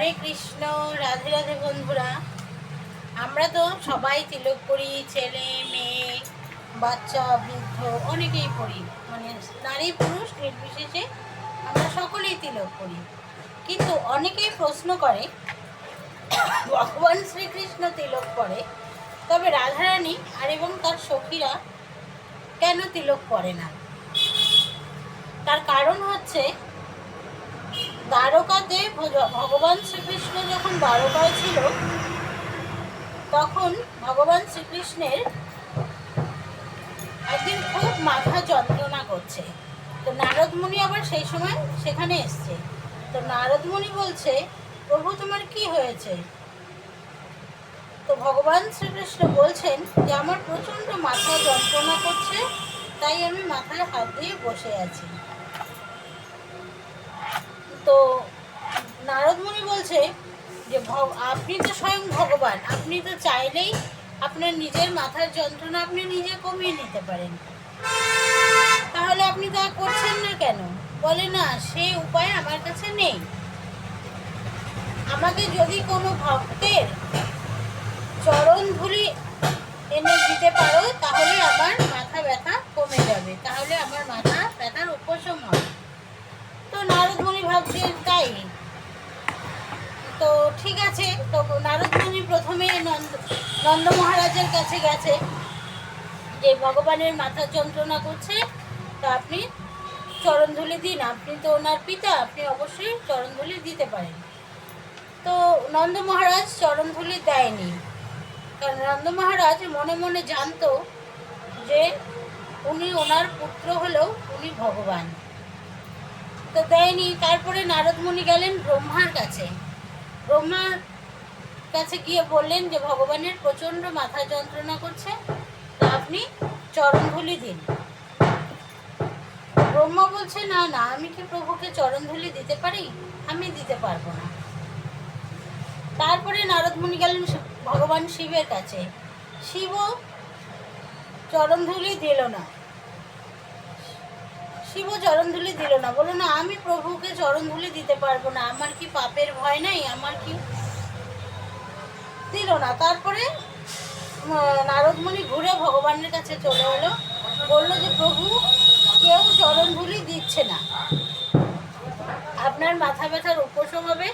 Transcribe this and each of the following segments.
হরে কৃষ্ণ, রাধে রাধে বন্ধুরা। আমরা তো সবাই তিলক পড়ি ছেলে, মেয়ে, বাচ্চা, বৃদ্ধ, অনেকেই পড়ি মানে নারী, পুরুষ, নির্বিশেষে আমরা সকলেই তিলক পড়ি কিন্তু অনেকেই প্রশ্ন করে, ভগবান শ্রীকৃষ্ণ তিলক পরে তবে রাধারানী আর এবং তার সখীরা কেন তিলক পরে না? তার কারণ হচ্ছে দ্বারকাতে ভগ- ভগবান শ্রীকৃষ্ণ যখন দ্বারকায় ছিল, তখন ভগবান শ্রীকৃষ্ণের একদিন খুব মাথা যন্ত্রণা করছে। তো নারদ মুনি আবার সেই সময় সেখানে এসছে। তো নারদ মুনি বলছে, প্রভু, তোমার কি হয়েছে? তো ভগবান শ্রীকৃষ্ণ বলছেন যে, আমার প্রচণ্ড মাথা যন্ত্রণা করছে, তাই আমি মাথায় হাত দিয়ে বসে আছি। তো নারদ মুনি বলছে যে আপনি তো স্বয়ং ভগবান। আপনি তো চাইলেই আপনার নিজের মাথার যন্ত্রণা আপনি নিজে কমিয়ে নিতে পারেন। তাহলে আপনি তা করছেন না কেন? বলে, না, সে উপায় আমার কাছে নেই। আমাকে যদি কোনো ভক্তের চরণ ধুলি এনে দিতে পারো, তাহলে আমার মাথা ব্যথা কমে যাবে। তাহলে আমার মাথা ব্যথার উপশম হবে তো নারদমণি ভাবছে তাই তো ঠিক আছে, তো নারদমণি প্রথমে নন্দ নন্দ মহারাজের কাছে গেছে, যে ভগবানের মাথার যন্ত্রণা করছে, তা আপনি চরণধুলি দিন, আপনি তো ওনার পিতা, আপনি অবশ্যই চরণধুলি দিতে পারেন। তো নন্দ মহারাজ চরণধুলি দেয়নি, কারণ নন্দ মহারাজ মনে মনে জানতো যে উনি ওনার পুত্র হলেও উনি ভগবান। তো দেয়নি। তারপরে নারদমণি গেলেন ব্রহ্মার কাছে। ব্রহ্মার কাছে গিয়ে বললেন যে, ভগবানের প্রচণ্ড মাথা যন্ত্রণা করছে, তা আপনি চরণধুলি দিন। ব্রহ্মা বলছে, না না, আমি কি প্রভুকে চরণধুলি দিতে পারি? আমি দিতে পারব না। তারপরে নারদমণি গেলেন ভগবান শিবের কাছে। শিবও চরণধুলি দিল না। শিব চরণধুলি দিল না। বলল না, আমি প্রভুকে চরণধুলি দিতে পারব না। আমার কি পাপের ভয় নাই? আমার কি দিল না? তারপরে নারদমণি ঘুরে ভগবানের কাছে চলে এলো। বলল যে, প্রভু, কেউ চরণধুলি দিচ্ছে না। আপনার মাথা ব্যথার উপশম হবে।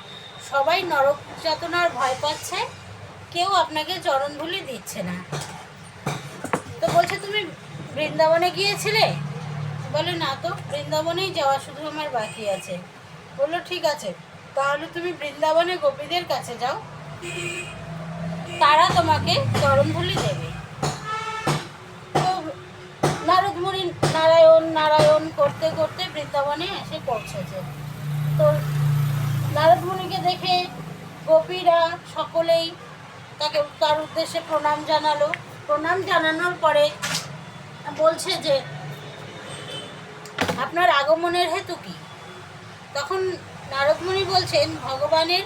সবাই নরক যাতনার ভয় পাচ্ছে। কেউ আপনাকে চরণধুলি দিচ্ছে না। তো বলছে, তুমি বৃন্দাবনে গিয়েছিলে? বলে, না তো, বৃন্দাবনেই যাওয়া শুধু আমার বাকি আছে। বলল, ঠিক আছে, তাহলে তুমি বৃন্দাবনে গোপীদের কাছে যাও। তারা তোমাকে চরণধুলি দেবে। তো নারদমুনি নারায়ণ নারায়ণ করতে করতে বৃন্দাবনে এসে পৌঁছেছে। তো নারদমুনিকে দেখে গোপীরা সকলেই তাকে, তার উদ্দেশ্যে প্রণাম জানালো। প্রণাম জানানোর পরে বলছে যে আপনার আগমনের হেতু কি? তখন নারদমণি বলছেন, ভগবানের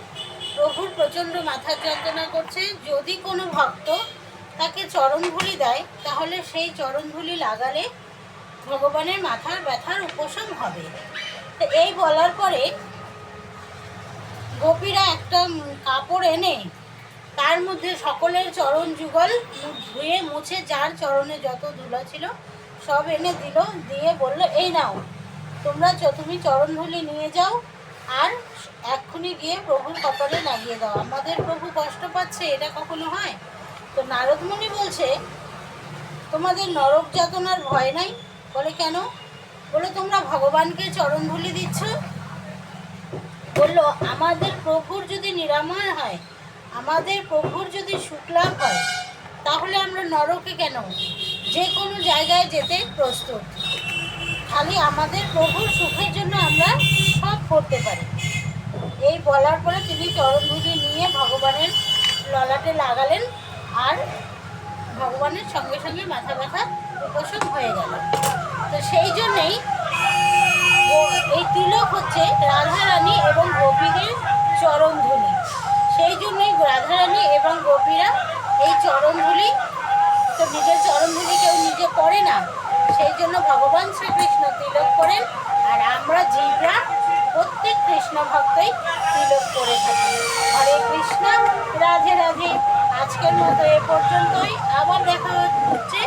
প্রভুর প্রচণ্ড মাথার যন্ত্রণা করছে, যদি কোনো ভক্ত তাকে চরণধুলি দেয়, তাহলে সেই চরণধুলি লাগালে ভগবানের মাথার ব্যথার উপশম হবে। তো এই বলার পরে গোপীরা একটা কাপড় এনে তার মধ্যে সকলের চরণ যুগল ধুয়ে মুছে, যার চরণে যত ধুলা ছিল সব এনে দিল, দিয়ে বলল, এই নাও, তোমরা তুমি চরণধুলি নিয়ে যাও আর এক্ষুনি গিয়ে প্রভুর কপালে লাগিয়ে দাও। আমাদের প্রভু কষ্ট পাচ্ছে, এটা কখনো হয়? তো নারদমণি বলছে, তোমাদের নরক যাতনার ভয় নাই? বলে, কেন? বলে, তোমরা ভগবানকে চরণধুলি দিচ্ছ? বলল, আমাদের প্রভুর যদি নিরাময় হয়, আমাদের প্রভুর যদি শুক্লাভ হয়, তাহলে আমরা নরকে কেন? যে কোনো জায়গায় যেতে প্রস্তুত। খালি আমাদের প্রভুর সুখের জন্য আমরা সব করতে পারি। এই বলার পরে তিনি চরণধুলি নিয়ে ভগবানের ললাটে লাগালেন আর ভগবানের সঙ্গে সঙ্গে মাথা ব্যথা উপশম হয়ে গেল। তো সেই জন্যেই এই তিলক হচ্ছে রাধারানী এবং গোপীদের চরণধুলি। সেই জন্যই রাধারানী এবং গোপীরা জন্য ভগবান শ্রীকৃষ্ণ তিলক করেন, আর আমরা জীবরা প্রত্যেক কৃষ্ণ ভক্তই তিলক করে থাকি। হরে কৃষ্ণ, রাধে রাধে। আজকের মতো এ পর্যন্তই। আবার দেখা হচ্ছে